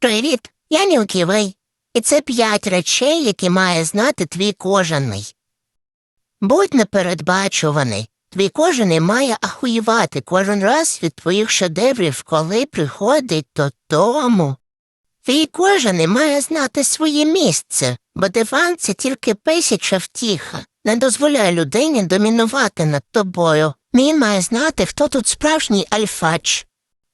Привіт, я Нюківий. І це п'ять речей, які має знати твій кожаний. Будь непередбачуваний. Твій кожаний має ахуєвати кожен раз від твоїх шедеврів, коли приходить додому. Твій кожаний має знати своє місце, бо диван це тільки писяча втіха. Не дозволяй людині домінувати над тобою. Він має знати, хто тут справжній альфач.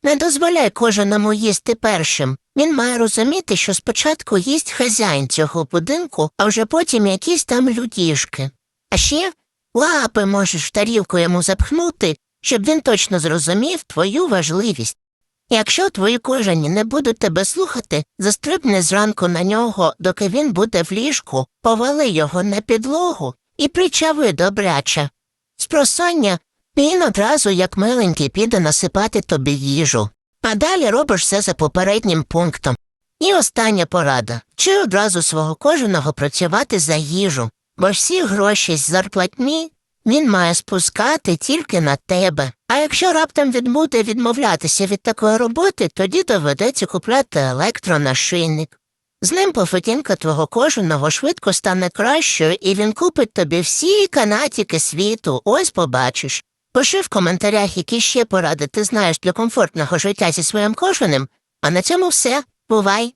Не дозволяй кожному їсти першим. Він має розуміти, що спочатку їсть хазяїн цього будинку, а вже потім якісь там людішки. А ще лапи можеш в тарілку йому запхнути, щоб він точно зрозумів твою важливість. Якщо твої кожані не будуть тебе слухати, застрибни зранку на нього, доки він буде в ліжку, повали його на підлогу і причави добряче. Спросоння він одразу, як миленький, піде насипати тобі їжу. А далі робиш все за попереднім пунктом. І остання порада чи одразу свого кожаного працювати за їжу, бо всі гроші з зарплатні він має спускати тільки на тебе. А якщо раптом він буде відмовлятися від такої роботи, тоді доведеться купляти електронашийник. З ним поведінка твого кожаного швидко стане кращою, і він купить тобі всі канатики світу, ось побачиш. Пиши в коментарях, які ще поради ти знаєш для комфортного життя зі своїм кожаним, а на цьому все. Бувай!